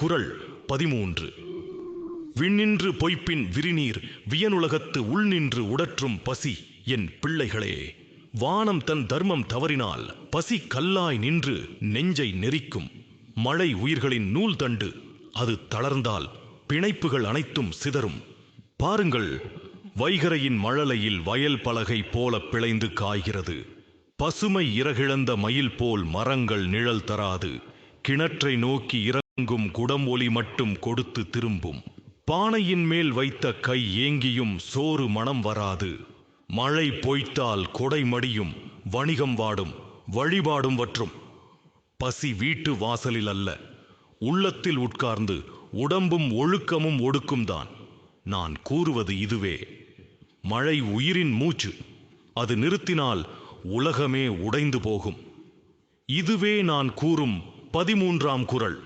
குரல் பதிமூன்று. விண்ணின்று பொய்ப்பின் விரிநீர் வியனுலகத்து உள்நின்று உடற்றும் பசி என் பிள்ளைகளே. வானம் தன் தர்மம் தவறினால் பசி கல்லாய் நின்று நெஞ்சை நெரிக்கும். மழை உயிர்களின் நூல் தண்டு அது தளர்ந்தால் பிணைப்புகள் அனைத்தும் சிதறும். பாருங்கள் வைகரையின் மழலையில் வயல் பலகை போல பிழைந்து காய்கிறது. பசுமை இறகிழந்த மயில் போல் மரங்கள் நிழல் தராது. கிணற்றை நோக்கி இற இறங்கும் குடம் ஒலி மட்டும் கொடுத்து திரும்பும். பானையின் மேல் வைத்த கை ஏங்கியும் சோறு மனம் வராது. மழை பொய்த்தால் கொடை மடியும் வணிகம் வாடும் வழிபாடும் வற்றும். பசி வீட்டு வாசலில் அல்ல உள்ளத்தில் உட்கார்ந்து உடம்பும் ஒழுக்கமும் ஒடுக்கும்தான் நான் கூறுவது இதுவே. மழை உயிரின் மூச்சு அது நிறுத்தினால் உலகமே உடைந்து போகும். இதுவே நான் கூறும் பதிமூன்றாம் குரல்.